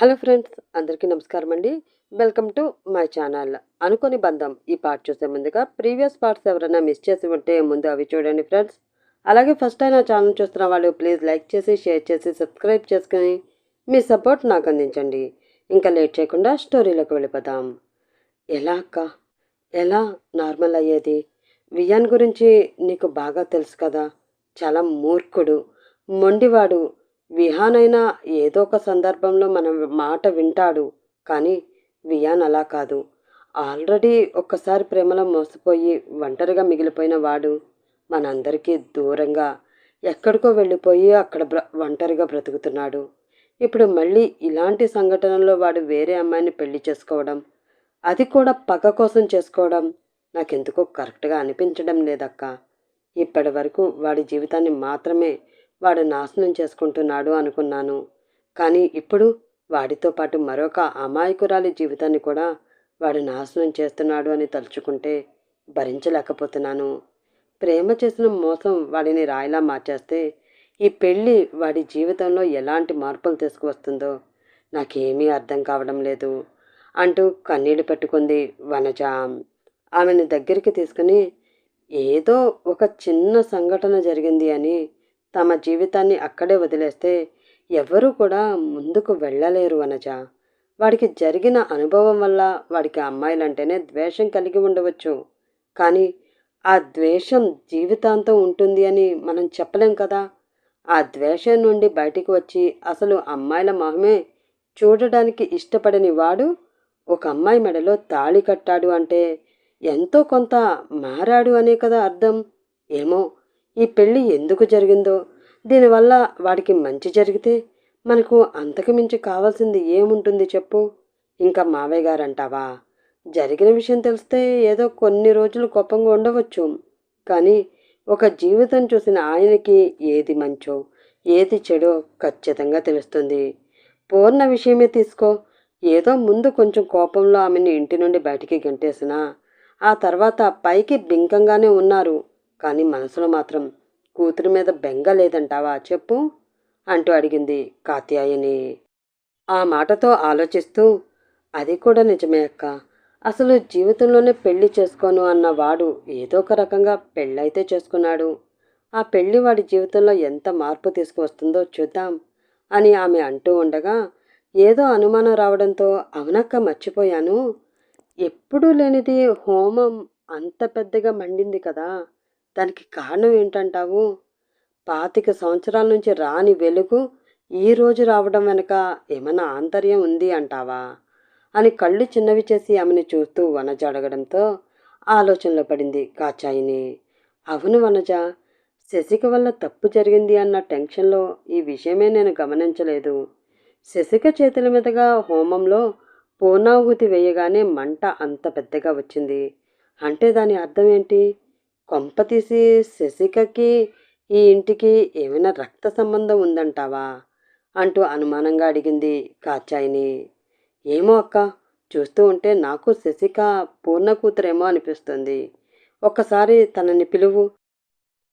Hello friends అందరికీ నమస్కారం అండి. Welcome to my channel. అనుకోని బంధం ఈ పార్ట్ చూసే ముందుగా ప్రీవియస్ పార్ట్స్ ఎవరైనా మిస్ చేసి ఉంటే ముందు అవి చూడండి ఫ్రెండ్స్. అలాగే ఫస్ట్ అయినా ఛానల్ చూస్తున్న వాళ్ళు ప్లీజ్ లైక్ చేసి షేర్ చేసి సబ్స్క్రైబ్ చేసుకుని మీ సపోర్ట్ నాకు అందించండి. ఇంకా లేట్ చేయకుండా స్టోరీలోకి వెళ్ళిపోదాం. ఎలా అక్క? ఎలా నార్మల్ అయ్యేది? వియాన్ గురించి నీకు బాగా తెలుసు కదా. చాలా మూర్ఖుడు మొండివాడు విహానైనా ఏదో ఒక సందర్భంలో మన మాట వింటాడు కానీ వియాన్ అలా కాదు. ఆల్రెడీ ఒక్కసారి ప్రేమలో మోసపోయి ఒంటరిగా మిగిలిపోయిన వాడు మనందరికీ దూరంగా ఎక్కడికో వెళ్ళిపోయి అక్కడ బ్ర ఒంటరిగా బ్రతుకుతున్నాడు. ఇప్పుడు మళ్ళీ ఇలాంటి సంఘటనలో వాడు వేరే అమ్మాయిని పెళ్ళి చేసుకోవడం అది కూడా పగ కోసం చేసుకోవడం నాకెందుకో కరెక్ట్గా అనిపించడం లేదక్క. ఇప్పటి వరకు వాడి జీవితాన్ని మాత్రమే వాడు నాశనం చేసుకుంటున్నాడు అనుకున్నాను. కానీ ఇప్పుడు వాడితో పాటు మరొక అమాయకురాలి జీవితాన్ని కూడా వాడు నాశనం చేస్తున్నాడు అని తలుచుకుంటే భరించలేకపోతున్నాను. ప్రేమ చేసిన మోసం వాడిని రాయిలా మార్చేస్తే ఈ పెళ్ళి వాడి జీవితంలో ఎలాంటి మార్పులు తీసుకువస్తుందో నాకేమీ అర్థం కావడం లేదు అంటూ కన్నీళ్ళు పెట్టుకుంది వనజ. ఆమెను దగ్గరికి తీసుకుని ఏదో ఒక చిన్న సంఘటన జరిగింది అని తమ జీవితాన్ని అక్కడే వదిలేస్తే ఎవ్వరూ కూడా ముందుకు వెళ్ళలేరు అనజ వాడికి జరిగిన అనుభవం వల్ల వాడికి అమ్మాయిలంటేనే ద్వేషం కలిగి ఉండవచ్చు. కానీ ఆ ద్వేషం జీవితాంతం ఉంటుంది అని మనం చెప్పలేం కదా. ఆ ద్వేషం నుండి బయటికి వచ్చి అసలు అమ్మాయిల మొహమే చూడడానికి ఇష్టపడని వాడు ఒక అమ్మాయి మెడలో తాళి కట్టాడు అంటే ఎంతో కొంత మారాడు అనే కదా అర్థం. ఏమో ఈ పెళ్ళి ఎందుకు జరిగిందో? దీనివల్ల వాడికి మంచి జరిగితే మనకు అంతకు మించి కావాల్సింది ఏముంటుంది చెప్పు. ఇంకా మావయ్య గారంటావా? జరిగిన విషయం తెలిస్తే ఏదో కొన్ని రోజులు కోపంగా ఉండవచ్చు. కానీ ఒక జీవితం చూసిన ఆయనకి ఏది మంచో ఏది చెడో ఖచ్చితంగా తెలుస్తుంది. పూర్ణ విషయమే తీసుకో. ఏదో ముందు కొంచెం కోపంలో ఆమెను ఇంటి నుండి బయటికి గంటేసినా ఆ తర్వాత పైకి బింకంగానే ఉన్నారు. కానీ మనసులో మాత్రం కూతురు మీద బెంగ లేదంటావా చెప్పు? అంటూ అడిగింది కాత్యాయని. ఆ మాటతో ఆలోచిస్తూ అది కూడా నిజమే అక్క. అసలు జీవితంలోనే పెళ్ళి చేసుకోను అన్న వాడు ఏదో ఒక రకంగా పెళ్ళైతే చేసుకున్నాడు. ఆ పెళ్ళి వాడి జీవితంలో ఎంత మార్పు తీసుకువస్తుందో చూద్దాం అని ఆమె అంటూ ఉండగా ఏదో అనుమానం రావడంతో అవునక్క మర్చిపోయాను. ఎప్పుడూ లేనిది హోమం అంత పెద్దగా మండింది కదా. దానికి కారణం ఏంటంటావు? పాతిక సంవత్సరాల నుంచి రాని వెలుగు ఈ రోజు రావడం వెనుక ఏమైనా ఆంతర్యం ఉంది అంటావా? అని కళ్ళు చిన్నవి చేసి ఆమెను చూస్తూ వనజ అడగడంతో ఆలోచనలో పడింది కాచాయిని అవును వనజ శశిక వల్ల తప్పు జరిగింది అన్న టెన్షన్లో ఈ విషయమే నేను గమనించలేదు. శశిక చేతుల మీదుగా హోమంలో పూర్ణాహుతి వేయగానే మంట అంత పెద్దగా వచ్చింది. అంటే దాని అర్థం ఏంటి? కొంపతీసి శశికకి ఈ ఇంటికి ఏమైనా రక్త సంబంధం ఉందంటావా? అంటూ అనుమానంగా అడిగింది కాచాయిని ఏమో అక్క చూస్తూ ఉంటే నాకు శశిక పూర్ణ కూతురేమో అనిపిస్తుంది. ఒక్కసారి తనని పిలువు.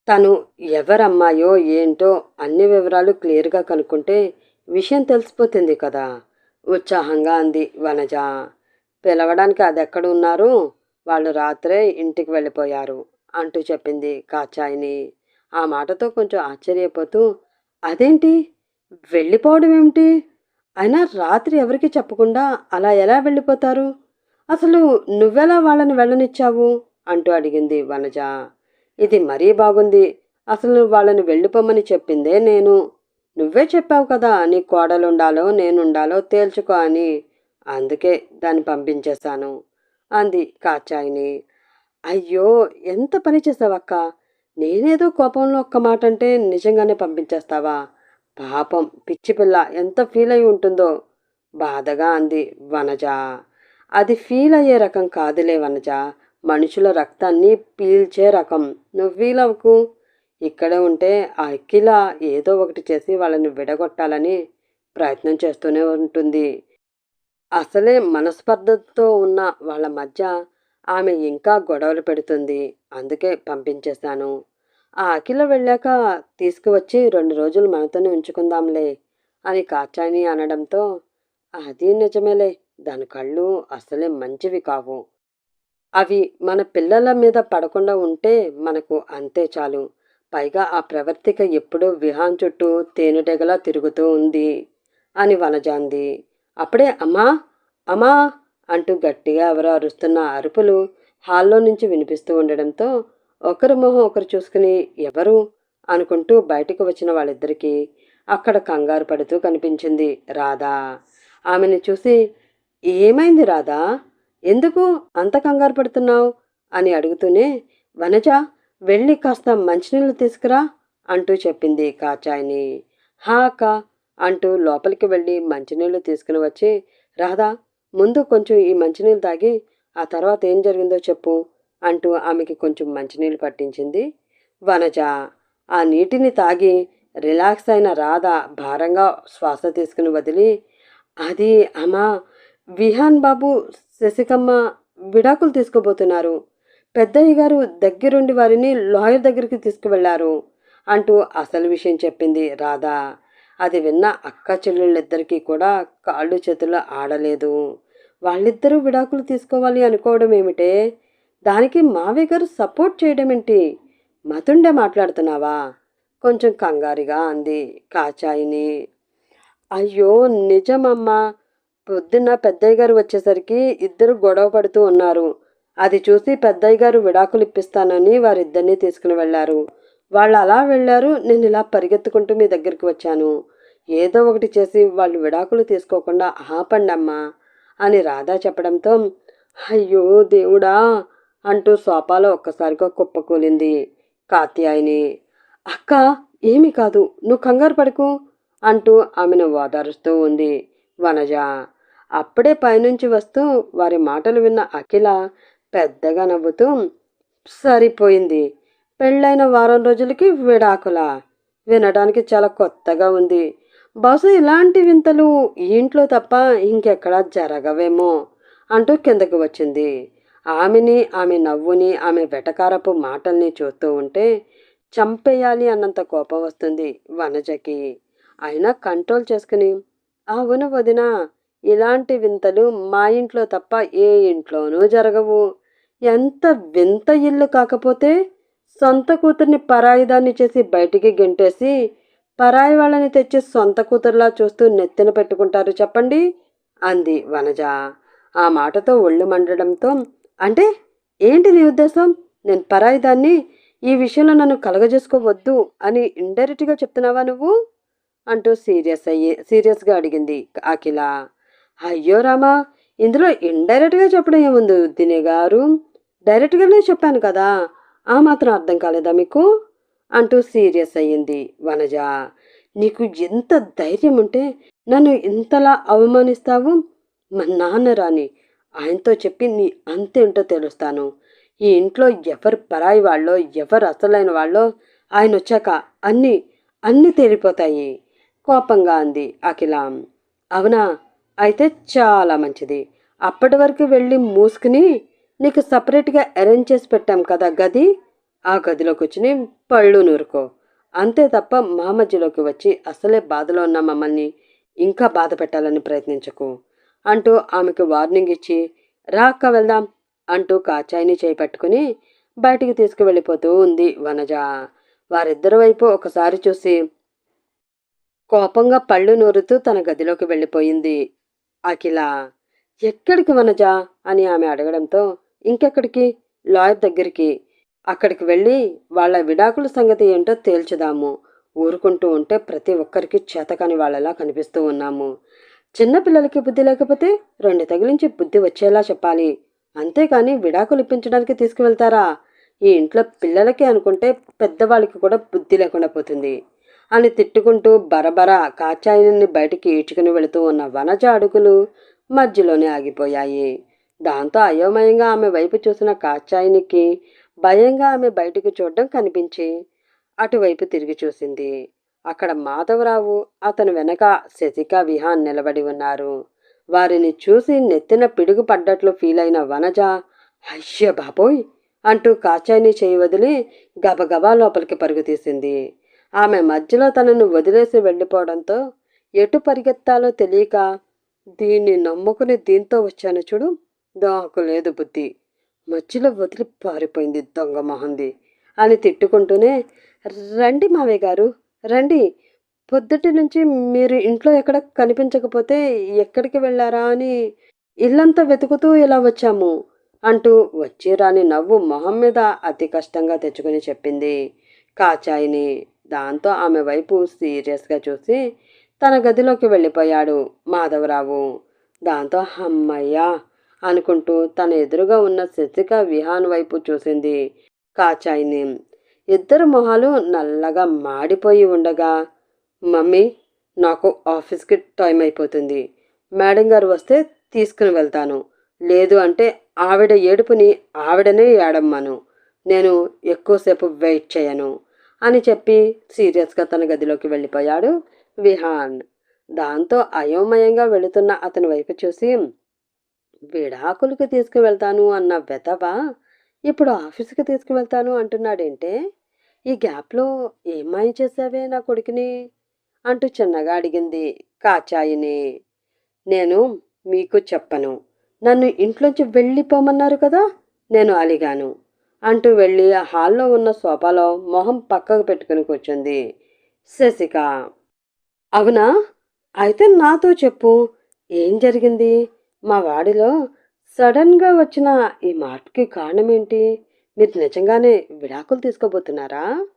తను ఎవరమ్మాయో ఏంటో అన్ని వివరాలు క్లియర్గా కనుక్కుంటే విషయం తెలిసిపోతుంది కదా ఉత్సాహంగా అంది వనజ. పిలవడానికి అది ఎక్కడ ఉన్నారు? వాళ్ళు రాత్రే ఇంటికి వెళ్ళిపోయారు. అంటూ చెప్పింది కాచాయిని. ఆ మాటతో కొంచెం ఆశ్చర్యపోతూ అదేంటి? వెళ్ళిపోవడం ఏమిటి? అయినా రాత్రి ఎవరికి చెప్పకుండా అలా ఎలా వెళ్ళిపోతారు? అసలు నువ్వెలా వాళ్ళని వెళ్ళనిచ్చావు? అంటూ అడిగింది వనజ. ఇది మరీ బాగుంది. అసలు వాళ్ళని వెళ్ళిపోమని చెప్పిందే నేను. నువ్వే చెప్పావు కదా నీ కోడలుండాలో నేనుండాలో తేల్చుకో అని. అందుకే దాన్ని పంపించేశాను అంది కాచాయిని. అయ్యో ఎంత పని చేసావక్క? నేనేదో కోపంలో ఒక్క మాట అంటే నిజంగానే పంపించేస్తావా? పాపం పిచ్చి పిల్ల ఎంత ఫీల్ అయి ఉంటుందో. బాధగా అంది వనజ. అది ఫీల్ అయ్యే రకం కాదులే వనజ. మనుషుల రక్తాన్ని పీల్చే రకం. నువ్వు ఫీల్ అవ్వకు. ఇక్కడే ఉంటే ఆ అఖిల ఏదో ఒకటి చేసి వాళ్ళని విడగొట్టాలని ప్రయత్నం చేస్తూనే ఉంటుంది. అసలే మనస్పర్ధతో ఉన్న వాళ్ళ మధ్య ఆమె ఇంకా గొడవలు పెడుతుంది. అందుకే పంపించేశాను. ఆ అఖిల వెళ్ళాక తీసుకువచ్చి రెండు రోజులు మనతోనే ఉంచుకుందాంలే అని కాచాని అనడంతో అది నిజమేలే దాని కళ్ళు అసలే మంచివి కావు. అవి మన పిల్లల మీద పడకుండా ఉంటే మనకు అంతే చాలు. పైగా ఆ ప్రవర్తిక ఎప్పుడూ విహాన్ చుట్టూ తేనెటెగలా తిరుగుతూ ఉంది అని వనజాంది. అప్పుడే అమ్మా అమ్మా! అంటూ గట్టిగా ఎవరో అరుస్తున్న అరుపులు హాల్లో నుంచి వినిపిస్తూ ఉండడంతో ఒకరి మొహం ఒకరు చూసుకుని ఎవరు అనుకుంటూ బయటకు వచ్చిన వాళ్ళిద్దరికీ అక్కడ కంగారు పడుతూ కనిపించింది రాధా. ఆమెని చూసి ఏమైంది రాధా? ఎందుకు అంత కంగారు పడుతున్నావు? అని అడుగుతూనే వనజ వెళ్ళి కాస్త మంచినీళ్ళు తీసుకురా అంటూ చెప్పింది కాచాయిని. హా అక్క అంటూ లోపలికి వెళ్ళి మంచినీళ్ళు తీసుకుని వచ్చి రాధా ముందు కొంచెం ఈ మంచినీళ్ళు తాగి ఆ తర్వాత ఏం జరిగిందో చెప్పు అంటూ ఆమెకి కొంచెం మంచినీళ్ళు పట్టించింది. వనజ ఆ నీటిని తాగి రిలాక్స్ అయిన రాధ భారంగా శ్వాస తీసుకుని వదిలి అది అమ్మా విహాన్ బాబు శశికమ్మ విడాకులు తీసుకోబోతున్నారు. పెద్దయ్య గారు దగ్గరుండి వారిని లాయర్ దగ్గరికి తీసుకువెళ్ళారు అంటూ అసలు విషయం చెప్పింది రాధ. అది విన్న అక్క చెల్లెళ్ళిద్దరికీ కూడా కాళ్ళు చేతులు ఆడలేదు. వాళ్ళిద్దరూ విడాకులు తీసుకోవాలి అనుకోవడం ఏమిటే? దానికి మావయ్య గారు సపోర్ట్ చేయడం ఏంటి? మతుండే మాట్లాడుతున్నావా? కొంచెం కంగారుగా అంది కాచాయిని. అయ్యో నిజమమ్మా. పొద్దున్న పెద్దయ్య గారు వచ్చేసరికి ఇద్దరు గొడవ పడుతూ ఉన్నారు. అది చూసి పెద్దయ్య గారు విడాకులు ఇప్పిస్తానని వారిద్దరినీ తీసుకుని వెళ్ళారు. వాళ్ళు అలా వెళ్ళారు నేను ఇలా పరిగెత్తుకుంటూ మీ దగ్గరికి వచ్చాను. ఏదో ఒకటి చేసి వాళ్ళు విడాకులు తీసుకోకుండా ఆపండమ్మా. అని రాధా చెప్పడంతో అయ్యో దేవుడా అంటూ సోపాలో ఒక్కసారిగా కుప్పకూలింది కాత్యాయిని. అక్క ఏమీ కాదు నువ్వు కంగారు పడకు అంటూ ఆమెను ఓదారుస్తూ ఉంది వనజ. అప్పుడే పైనుంచి వస్తూ వారి మాటలు విన్న అఖిల పెద్దగా నవ్వుతూ సరిపోయింది. పెళ్ళైన వారం రోజులకి విడాకుల. వినడానికి చాలా కొత్తగా ఉంది. బహుశా ఇలాంటి వింతలు ఇంట్లో తప్ప ఇంకెక్కడా జరగవేమో అంటూ కిందకి వచ్చింది. ఆమెని ఆమె నవ్వుని ఆమె వెటకారపు మాటల్ని చూస్తూ ఉంటే చంపేయాలి అన్నంత కోపం వస్తుంది వనజకి. అయినా కంట్రోల్ చేసుకుని అవును వదిన ఇలాంటి వింతలు మా ఇంట్లో తప్ప ఏ ఇంట్లోనూ జరగవు. ఎంత వింత ఇల్లు కాకపోతే సొంత కూతుర్ని పరాయిదాన్ని చేసి బయటికి గెంటేసి పరాయి వాళ్ళని తెచ్చి సొంత కూతురులా చూస్తూ నెత్తిన పెట్టుకుంటారు చెప్పండి? అంది వనజ. ఆ మాటతో ఒళ్ళు మండడంతో అంటే ఏంటి నీ ఉద్దేశం? నేను పరాయి దాన్ని ఈ విషయంలో నన్ను కలగజేసుకోవద్దు అని ఇండైరెక్ట్గా చెప్తున్నావా నువ్వు? అంటూ సీరియస్ అయ్యి సీరియస్గా అడిగింది అఖిల. అయ్యో రామా ఇందులో ఇండైరెక్ట్గా చెప్పడం ఏముంది? దినే గారు డైరెక్ట్గానే చెప్పాను కదా ఆ మాత్రం అర్థం కాలేదా మీకు? అంటూ సీరియస్ అయ్యింది వనజ. నీకు ఎంత ధైర్యం ఉంటే నన్ను ఇంతలా అవమానిస్తావు? మా నాన్న రాని ఆయనతో చెప్పి నీ అంతేంటో తెలుస్తాను. ఈ ఇంట్లో ఎవరు పరాయి వాళ్ళో ఎవరు అసలైన వాళ్ళో ఆయన వచ్చాక అన్నీ అన్నీ తేలిపోతాయి కోపంగా అంది అఖిల. అవునా? అయితే చాలా మంచిది. అప్పటి వరకు వెళ్ళి మూసుకుని నీకు సపరేట్గా అరేంజ్ చేసి పెట్టాం కదా గది? ఆ గదిలోకి వచ్చి పళ్ళు నూరుకో. అంతే తప్ప మా మధ్యలోకి వచ్చి అసలే బాధలో ఉన్న మమ్మల్ని ఇంకా బాధ పెట్టాలని ప్రయత్నించకు అంటూ ఆమెకు వార్నింగ్ ఇచ్చి రాక్క వెళ్దాం అంటూ కాచాయిని చేపట్టుకుని బయటికి తీసుకువెళ్ళిపోతూ ఉంది వనజ. వారిద్దరి వైపు ఒకసారి చూసి కోపంగా పళ్ళు నూరుతూ తన గదిలోకి వెళ్ళిపోయింది. అఖిల ఎక్కడికి వనజ? అని ఆమె అడగడంతో ఇంకెక్కడికి? లాయర్ దగ్గరికి. అక్కడికి వెళ్ళి వాళ్ళ విడాకుల సంగతి ఏంటో తేల్చుదాము. ఊరుకుంటూ ఉంటే ప్రతి ఒక్కరికి చేతకాని వాళ్ళలా కనిపిస్తూ ఉన్నాము. చిన్నపిల్లలకి బుద్ధి లేకపోతే రెండు తగిలించి బుద్ధి వచ్చేలా చెప్పాలి. అంతేకాని విడాకులు ఇప్పించడానికి తీసుకువెళ్తారా? ఈ ఇంట్లో పిల్లలకి అనుకుంటే పెద్దవాళ్ళకి కూడా బుద్ధి లేకుండా పోతుంది. అని తిట్టుకుంటూ బరబర కాచాయిని బయటికి ఈడ్చుకుని వెళుతూ ఉన్న వనజ అడుగులు మధ్యలోనే ఆగిపోయాయి. దాంతో అయోమయంగా ఆమె వైపు చూసిన కాచాయినికి భయంగా ఆమె బయటకు చూడడం కనిపించి అటువైపు తిరిగి చూసింది. అక్కడ మాధవరావు అతను వెనక శశిక విహాన్ నిలబడి ఉన్నారు. వారిని చూసి నెత్తిన పిడుగు పడ్డట్లు ఫీల్ అయిన వనజ అయ్య బాబోయ్! అంటూ కాచాయిని చేయి వదిలి గబగబా లోపలికి పరుగు తీసింది. ఆమె మధ్యలో తనను వదిలేసి వెళ్ళిపోవడంతో ఎటు పరిగెత్తాలో తెలియక దీన్ని నమ్ముకుని దీంతో వచ్చాను చూడు దాకు లేదు బుద్ధి. మధ్యలో వదిలి పారిపోయింది దొంగ మొహంది. అని తిట్టుకుంటూనే రండి మావయ్య గారు రండి. పొద్దుటి నుంచి మీరు ఇంట్లో ఎక్కడ కనిపించకపోతే ఎక్కడికి వెళ్ళారా అని ఇల్లంతా వెతుకుతూ ఇలా వచ్చాము అంటూ వచ్చి రాని నవ్వు మొహం మీద అతి కష్టంగా తెచ్చుకుని చెప్పింది కాచాయిని. దాంతో ఆమె వైపు సీరియస్గా చూసి తన గదిలోకి వెళ్ళిపోయాడు మాధవరావు. దాంతో అమ్మయ్యా అనుకుంటూ తన ఎదురుగా ఉన్న శశిక విహాన్ వైపు చూసింది. కాచాయిని ఇద్దరు మొహాలు నల్లగా మాడిపోయి ఉండగా మమ్మీ నాకు ఆఫీస్కి టైం అయిపోతుంది. మేడం గారు వస్తే తీసుకుని వెళ్తాను. లేదు అంటే ఆవిడ ఏడుపుని ఆవిడనే ఏడమ్మను. నేను ఎక్కువసేపు వెయిట్ చేయను అని చెప్పి సీరియస్గా తన గదిలోకి వెళ్ళిపోయాడు విహాన్. దాంతో అయోమయంగా వెళుతున్న అతని వైపు చూసి విడాకులకు తీసుకువెళ్తాను అన్న వెతవ ఇప్పుడు ఆఫీస్కి తీసుకువెళ్తాను అంటున్నాడేంటే? ఈ గ్యాప్లో ఏమాయి చేసావే నా కొడుకుని? అంటూ చిన్నగా అడిగింది కాచాయిని. నేను మీకు చెప్పను. నన్ను ఇంట్లోంచి వెళ్ళిపోమన్నారు కదా? నేను అలిగాను. అంటూ వెళ్ళి ఆ హాల్లో ఉన్న సోఫాలో మొహం పక్కకు పెట్టుకుని కూర్చుంది శశిక. అవునా? అయితే నాతో చెప్పు. ఏం జరిగింది? మా వాడిలో సడన్గా వచ్చిన ఈ మార్పుకి కారణం ఏంటి మీరు నిజంగానే విడాకులు తీసుకోబోతున్నారా?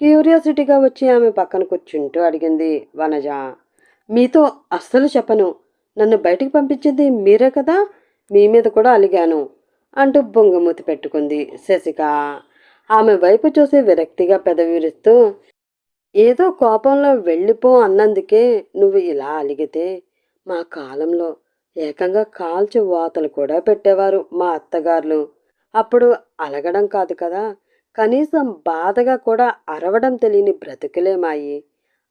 క్యూరియాసిటీగా వచ్చి ఆమె పక్కన కూర్చుంటూ అడిగింది వనజ. మీతో అస్సలు చెప్పను. నన్ను బయటికి పంపించింది మీరే కదా? మీ మీద కూడా అలిగాను అంటూ బొంగమూతి పెట్టుకుంది శశిక. ఆమె వైపు చూసి విరక్తిగా పెదవిరుస్తూ ఏదో కోపంలో వెళ్ళిపో అన్నందుకే నువ్వు ఇలా అలిగితే మా కాలంలో ఏకంగా కాల్చి వాతలు కూడా పెట్టేవారు మా అత్తగారులు. అప్పుడు అలగడం కాదు కదా కనీసం బాధగా కూడా అరవడం తెలియని బ్రతుకులేమాయి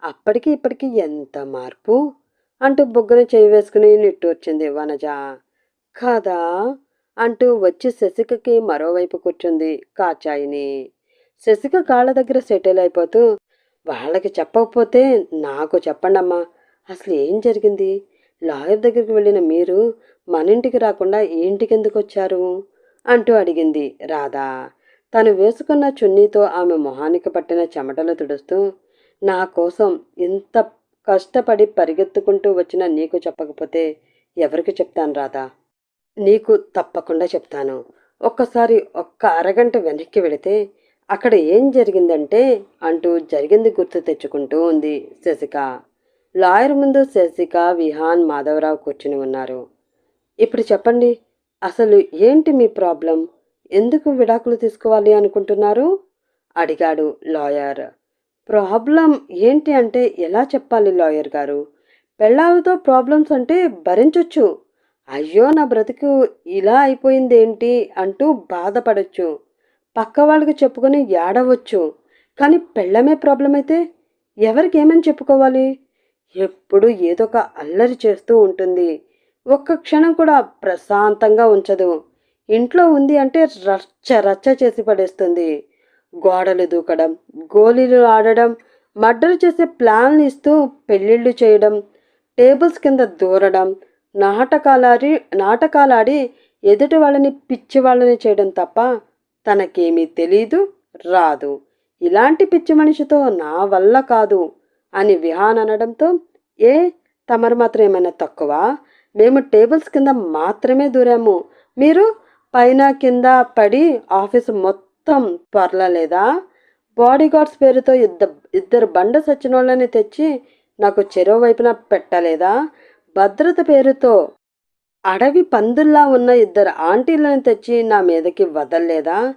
అప్పటికి ఇప్పటికి ఎంత మార్పు? అంటూ బుగ్గను చేయి వేసుకుని నిట్టూర్చింది వనజ. కదా? అంటూ వచ్చి శశికకి మరోవైపు కూర్చుంది కాచాయిని. శశిక కాళ్ళ దగ్గర సెటిల్ అయిపోతూ వాళ్ళకి చెప్పకపోతే నాకు చెప్పండమ్మా అసలు ఏం జరిగింది? లాయర్ దగ్గరికి వెళ్ళిన మీరు మన ఇంటికి రాకుండా ఈ ఇంటికి ఎందుకు వచ్చారు? అంటూ అడిగింది రాధా. తను వేసుకున్న చున్నీతో ఆమె మొహానికి పట్టిన చెమటలు తుడుస్తూ నా కోసం ఇంత కష్టపడి పరిగెత్తుకుంటూ వచ్చిన నీకు చెప్పకపోతే ఎవరికి చెప్తాను రాధా? నీకు తప్పకుండా చెప్తాను. ఒక్కసారి ఒక్క అరగంట వెనక్కి వెళితే అక్కడ ఏం జరిగిందంటే అంటూ జరిగింది గుర్తు తెచ్చుకుంటూ ఉంది శశిక. లాయర్ ముందు శశిక విహాన్ మాధవరావు కూర్చుని ఉన్నారు. ఇప్పుడు చెప్పండి అసలు ఏంటి మీ ప్రాబ్లం? ఎందుకు విడాకులు తీసుకోవాలి అనుకుంటున్నారు? అడిగాడు లాయర్. ప్రాబ్లం ఏంటి అంటే ఎలా చెప్పాలి లాయర్ గారు? పెళ్ళాలతో ప్రాబ్లమ్స్ అంటే భరించొచ్చు. అయ్యో నా బ్రతుకు ఇలా అయిపోయిందేంటి అంటూ బాధపడచ్చు. పక్క వాళ్ళకి చెప్పుకొని ఏడవచ్చు. కానీ పెళ్ళమే ప్రాబ్లం అయితే ఎవరికి ఏమని చెప్పుకోవాలి? ఎప్పుడు ఏదో ఒక అల్లరి చేస్తూ ఉంటుంది. ఒక్క క్షణం కూడా ప్రశాంతంగా ఉంచదు. ఇంట్లో ఉంది అంటే రచ్చ రచ్చ చేసి పడేస్తుంది. గోడలు దూకడం గోళీలు ఆడడం మర్డర్ చేసే ప్లాన్లు ఇస్తూ పెళ్ళిళ్ళు చేయడం టేబుల్స్ కింద దూరడం నాటకాలాడి నాటకాలాడి ఎదుటి వాళ్ళని పిచ్చి వాళ్ళని చేయడం తప్ప తనకేమీ తెలీదు రాదు. ఇలాంటి పిచ్చి మనిషితో నా వల్ల కాదు. అని విహాన్ అనడంతో ఏ తమరు మాత్రం ఏమైనా తక్కువ? మేము టేబుల్స్ కింద మాత్రమే దూరాము. మీరు పైన కింద పడి ఆఫీసు మొత్తం పర్లలేదా? బాడీ గార్డ్స్ పేరుతో ఇద్దరు ఇద్దరు బండ సచ్చినోళ్ళని తెచ్చి నాకు చెరువు వైపున పెట్టలేదా? భద్రత పేరుతో అడవి పందుల్లా ఉన్న ఇద్దరు ఆంటీలను తెచ్చి నా మీదకి వదల్లేదా?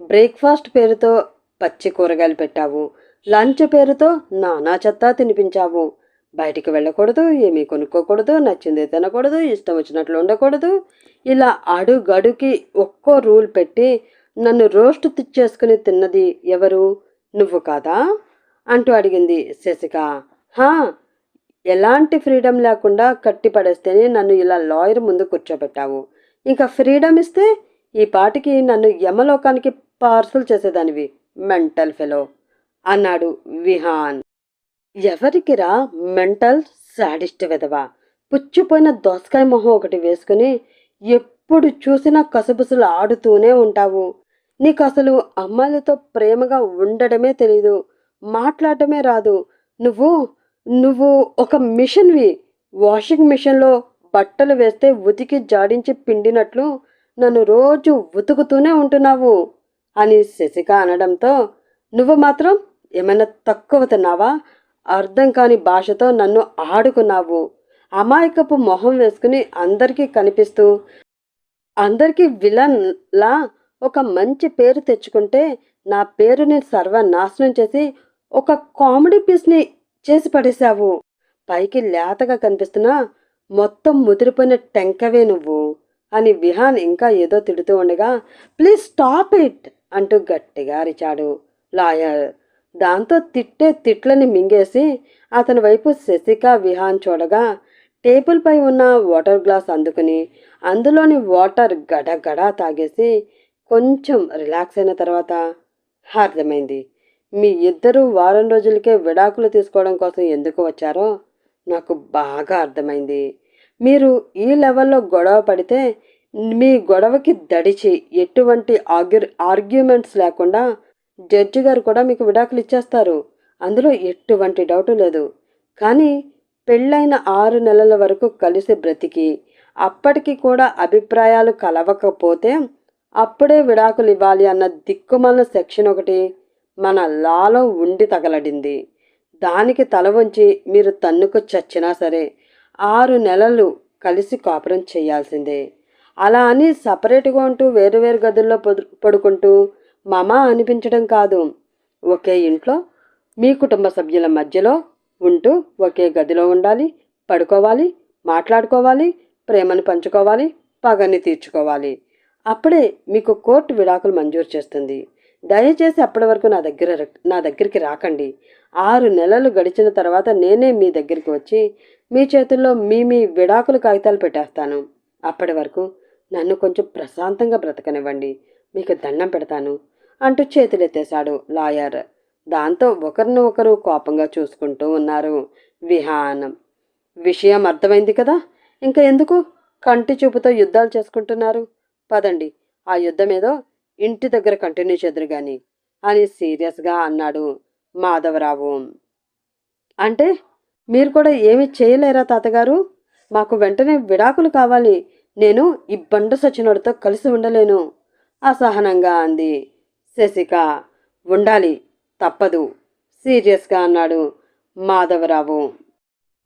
బ్రేక్ఫాస్ట్ పేరుతో పచ్చి కూరగాయలు పెట్టావు. లంచ్ పేరుతో నానా చెత్త తినిపించావు. బయటికి వెళ్ళకూడదు ఏమీ కొనుక్కోకూడదు నచ్చింది తినకూడదు ఇష్టం వచ్చినట్లు ఉండకూడదు. ఇలా అడుగడుకి ఒక్కో రూల్ పెట్టి నన్ను రోస్ట్ తెచ్చేసుకుని తిన్నది ఎవరు? నువ్వు కాదా? అంటూ అడిగింది శశిక. హా ఎలాంటి ఫ్రీడమ్ లేకుండా కట్టి పడేస్తేనే నన్ను ఇలా లాయర్ ముందు కూర్చోబెట్టావు. ఇంకా ఫ్రీడమ్ ఇస్తే ఈ పాటికి నన్ను యమలోకానికి పార్సల్ చేసేదానివి మెంటల్ ఫెలో. అన్నాడు విహాన్. ఎవరికిరా మెంటల్ సాడిస్ట్ విధవా? పుచ్చిపోయిన దోసకాయ మొహం ఒకటి వేసుకుని ఎప్పుడు చూసినా కసుబుసులు ఆడుతూనే ఉంటావు. నీకు అసలు అమ్మాయిలతో ప్రేమగా ఉండడమే తెలీదు. మాట్లాడటమే రాదు. నువ్వు నువ్వు ఒక మిషన్వి. వాషింగ్ మిషన్లో బట్టలు వేస్తే ఉతికి జాడించి పిండినట్లు నన్ను రోజు ఉతుకుతూనే ఉంటున్నావు అని శశిక అనడంతో నువ్వు మాత్రం ఏమైనా తక్కువ తిన్నావా? అర్థం కాని భాషతో నన్ను ఆడుకున్నావు. అమాయకపు మొహం వేసుకుని అందరికీ కనిపిస్తూ అందరికీ విలన్లా ఒక మంచి పేరు తెచ్చుకుంటే నా పేరుని సర్వనాశనం చేసి ఒక కామెడీ పీస్ని చేసి పడేశావు. పైకి లేతగా కనిపిస్తున్నా మొత్తం ముదిరిపోయిన టెంకవే నువ్వు అని విహాన్ ఇంకా ఏదో తిడుతూ ఉండగా ప్లీజ్ స్టాప్ ఇట్ అంటూ గట్టిగా అరిచాడు లాయర్. దాంతో తిట్టే తిట్లని మింగేసి అతని వైపు శశిక విహాన్ చూడగా టేబుల్పై ఉన్న వాటర్ గ్లాస్ అందుకుని అందులోని వాటర్ గడగడా తాగేసి కొంచెం రిలాక్స్ అయిన తర్వాత అర్థమైంది. మీ ఇద్దరు వారం రోజులకే విడాకులు తీసుకోవడం కోసం ఎందుకు వచ్చారో నాకు బాగా అర్థమైంది. మీరు ఈ లెవెల్లో గొడవ పడితే మీ గొడవకి దడిచి ఎటువంటి ఆర్గ్యూ ఆర్గ్యుమెంట్స్ లేకుండా జడ్జి గారు కూడా మీకు విడాకులు ఇచ్చేస్తారు. అందులో ఎటువంటి డౌటు లేదు. కానీ పెళ్ళైన ఆరు నెలల వరకు కలిసి బ్రతికి అప్పటికి కూడా అభిప్రాయాలు కలవకపోతే అప్పుడే విడాకులు ఇవ్వాలి అన్న దిక్కుమాలిన సెక్షన్ ఒకటి మన లాలో ఉండి తగలడింది. దానికి తల వంచి మీరు తన్నుకు చచ్చినా సరే ఆరు నెలలు కలిసి కాపురం చేయాల్సిందే. అలా అని సపరేట్గా ఉంటూ వేరు వేరు గదుల్లో పడు- పడుకుంటూ మమ అనిపించడం కాదు. ఒకే ఇంట్లో మీ కుటుంబ సభ్యుల మధ్యలో ఉంటూ ఒకే గదిలో ఉండాలి పడుకోవాలి మాట్లాడుకోవాలి ప్రేమను పంచుకోవాలి పగని తీర్చుకోవాలి. అప్పుడే మీకు కోర్టు విడాకులు మంజూరు చేస్తుంది. దయచేసి అప్పటి వరకు నా దగ్గర నా దగ్గరికి రాకండి. ఆరు నెలలు గడిచిన తర్వాత నేనే మీ దగ్గరికి వచ్చి మీ చేతుల్లో మీ మీ విడాకుల కాగితాలు పెట్టేస్తాను. అప్పటి వరకు నన్ను కొంచెం ప్రశాంతంగా బ్రతకనివ్వండి. మీకు దండం పెడతాను. అంటూ చేతులెత్తేశాడు లాయర్. దాంతో ఒకరిని ఒకరు కోపంగా చూసుకుంటూ ఉన్నారు. విహాన్. విషయం అర్థమైంది కదా? ఇంకా ఎందుకు? కంటి చూపుతో యుద్ధాలు చేసుకుంటున్నారు. పదండి. ఆ యుద్ధం ఏదో ఇంటి దగ్గర కంటిన్యూ చేద్దరు గాని అని సీరియస్గా అన్నాడు మాధవరావు. అంటే మీరు కూడా ఏమీ చేయలేరా తాతగారు? మాకు వెంటనే విడాకులు కావాలి. నేను ఈ బండ సచినుడితో కలిసి ఉండలేను. అసహనంగా అంది. శశిక ఉండాలి తప్పదు సీరియస్గా అన్నాడు మాధవరావు.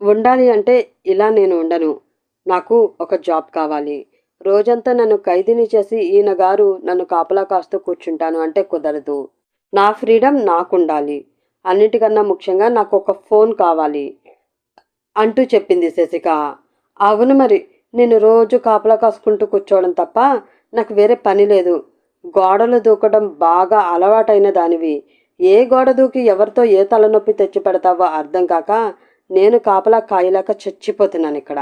ఉండాలి అంటే ఇలా నేను ఉండను. నాకు ఒక జాబ్ కావాలి. రోజంతా నన్ను ఖైదీని చేసి ఈయన గారు నన్ను కాపలా కాస్తూ కూర్చుంటాను అంటే కుదరదు. నా ఫ్రీడమ్ నాకుండాలి. అన్నిటికన్నా ముఖ్యంగా నాకు ఒక ఫోన్ కావాలి అంటూ చెప్పింది శశిక. అవును మరి నేను రోజు కాపలా కాసుకుంటూ కూర్చోవడం తప్ప నాకు వేరే పని లేదు. గోడలు దూకడం బాగా అలవాటైన దానివి. ఏ గోడ దూకి ఎవరితో ఏ తలనొప్పి తెచ్చి పెడతావో అర్థం కాక నేను కాపలా కాయలేక చచ్చిపోతున్నాను ఇక్కడ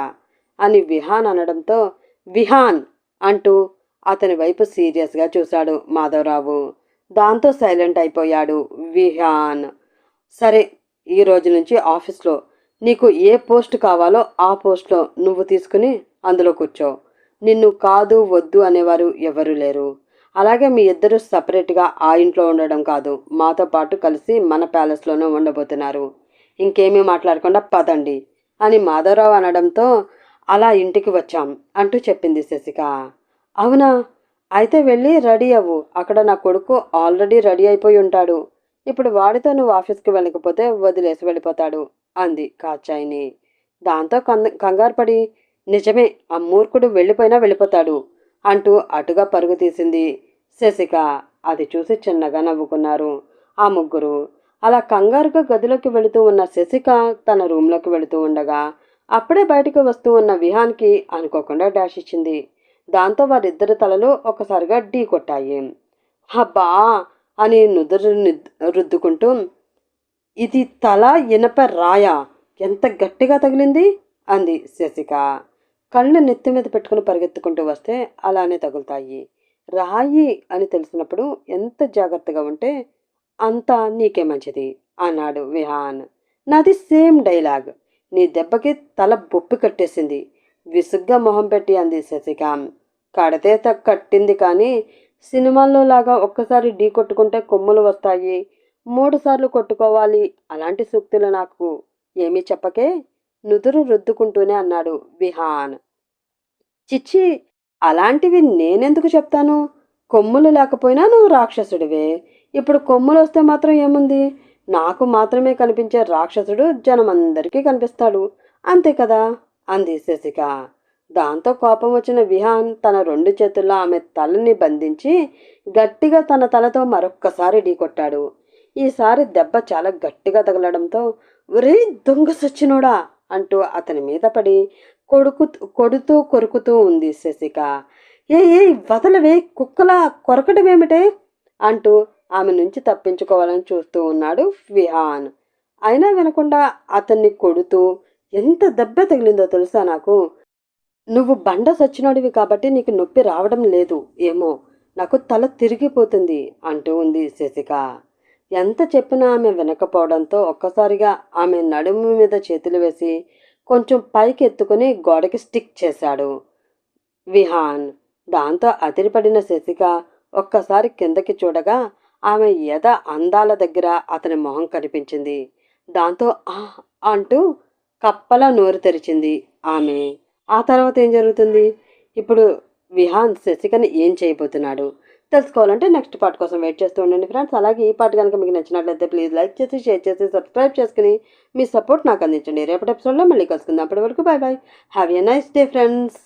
అని విహాన్ అనడంతో విహాన్ అంటూ అతని వైపు సీరియస్గా చూశాడు మాధవరావు. దాంతో సైలెంట్ అయిపోయాడు విహాన్. సరే ఈ రోజు నుంచి ఆఫీస్లో నీకు ఏ పోస్ట్ కావాలో ఆ పోస్ట్లో నువ్వు తీసుకుని అందులో కూర్చో. నిన్ను కాదు వద్దు అనేవారు ఎవరు లేరు. అలాగే మీ ఇద్దరు సపరేట్గా ఆ ఇంట్లో ఉండడం కాదు. మాతో పాటు కలిసి మన ప్యాలెస్లోనే ఉండబోతున్నారు. ఇంకేమీ మాట్లాడకుండా పదండి అని మాధవరావు అనడంతో అలా ఇంటికి వచ్చాం అంటూ చెప్పింది శశిక. అవునా? అయితే వెళ్ళి రెడీ అవ్వు. అక్కడ నా కొడుకు ఆల్రెడీ రెడీ అయిపోయి ఉంటాడు. ఇప్పుడు వాడితో నువ్వు ఆఫీస్కి వెళ్ళకపోతే వదిలేసి వెళ్ళిపోతాడు అంది కాచాయిని దాంతో కంద కంగారు పడి నిజమే ఆ మూర్ఖుడు వెళ్ళిపోయినా వెళ్ళిపోతాడు. అంటూ అటుగా పరుగు తీసింది. శశిక అది చూసి చిన్నగా నవ్వుకున్నారు. ఆ ముగ్గురు అలా కంగారుగా గదిలోకి వెళుతూ ఉన్న శశిక తన రూమ్లోకి వెళుతూ ఉండగా అప్పుడే బయటకు వస్తూ ఉన్న విహాన్కి అనుకోకుండా డాష్ ఇచ్చింది. దాంతో వారిద్దరి తలలు ఒకసారిగా ఢీ కొట్టాయి. హబ్బా అని నుదురు రుద్దుకుంటూ ఇది తల ఇనప రాయ. ఎంత గట్టిగా తగిలింది? అంది శశిక. కళ్ళు నెత్తి మీద పెట్టుకుని పరిగెత్తుకుంటూ వస్తే అలానే తగులుతాయి. రాయి అని తెలిసినప్పుడు ఎంత జాగ్రత్తగా ఉంటే అంత నీకే మంచిది అన్నాడు విహాన్. నాది సేమ్ డైలాగ్. నీ దెబ్బకి తల బొప్పి కట్టేసింది. విసుగ్గా మొహం పెట్టి అంది శశికాం కడితే కట్టింది కానీ సినిమాల్లో లాగా ఒక్కసారి ఢీ కొట్టుకుంటే కొమ్ములు వస్తాయి. మూడుసార్లు కొట్టుకోవాలి. అలాంటి సూక్తులు నాకు ఏమీ చెప్పకే. నుదురు రుద్దుకుంటూనే అన్నాడు విహాన్. చిచ్చి అలాంటివి నేనెందుకు చెప్తాను? కొమ్ములు లేకపోయినా నువ్వు రాక్షసుడివే. ఇప్పుడు కొమ్ములు వస్తే మాత్రం ఏముంది? నాకు మాత్రమే కనిపించే రాక్షసుడు జనమందరికీ కనిపిస్తాడు. అంతే కదా? అంది శశిక. దాంతో కోపం వచ్చిన విహాన్ తన రెండు చేతుల్లో ఆమె తలని బంధించి గట్టిగా తన తలతో మరొక్కసారి ఢీకొట్టాడు ఈసారి దెబ్బ చాలా గట్టిగా తగలడంతో ఒరే దొంగ సచ్చినోడా! అంటూ అతని మీద పడి కొడుకు కొడుతూ కొరుకుతూ ఉంది శశిక. ఏ ఏ వదలవే కుక్కల కొరకడమేమిటే అంటూ ఆమె నుంచి తప్పించుకోవాలని చూస్తూ ఉన్నాడు విహాన్. అయినా వినకుండా అతన్ని కొడుతూ ఎంత దెబ్బ తగిలిందో తెలుసా నాకు? నువ్వు బండ సచ్చినోడివి కాబట్టి నీకు నొప్పి రావడం లేదు ఏమో. నాకు తల తిరిగిపోతుంది అంటూ ఉంది శశిక. ఎంత చెప్పినా ఆమె వినకపోవడంతో ఒక్కసారిగా ఆమె నడుము మీద చేతులు వేసి కొంచెం పైకి ఎత్తుకుని గోడకి స్టిక్ చేశాడు. విహాన్ దాంతో అదిరిపడిన శశిక ఒక్కసారి కిందకి చూడగా ఆమె ఎద అందాల దగ్గర అతని మొహం కనిపించింది. దాంతో ఆ అంటూ కప్పల నోరు తెరిచింది ఆమె. ఆ తర్వాత ఏం జరుగుతుంది? ఇప్పుడు విహాన్ శశికని ఏం చేయబోతున్నాడు? తెలుసుకోవాలంటే నెక్స్ట్ పార్ట్ కోసం వెయిట్ చేస్తూ ఉండండి ఫ్రెండ్స్. అలాగే ఈ పార్ట్ కనుక మీకు నచ్చినట్లయితే ప్లీజ్ లైక్ చేసి షేర్ చేసి సబ్స్క్రైబ్ చేసుకుని మీ సపోర్ట్ నాకు అందించండి. రేపటి ఎపిసోడ్లో మళ్ళీ కలుసుకుందాం. అప్పటి వరకు bye bye have a nice day friends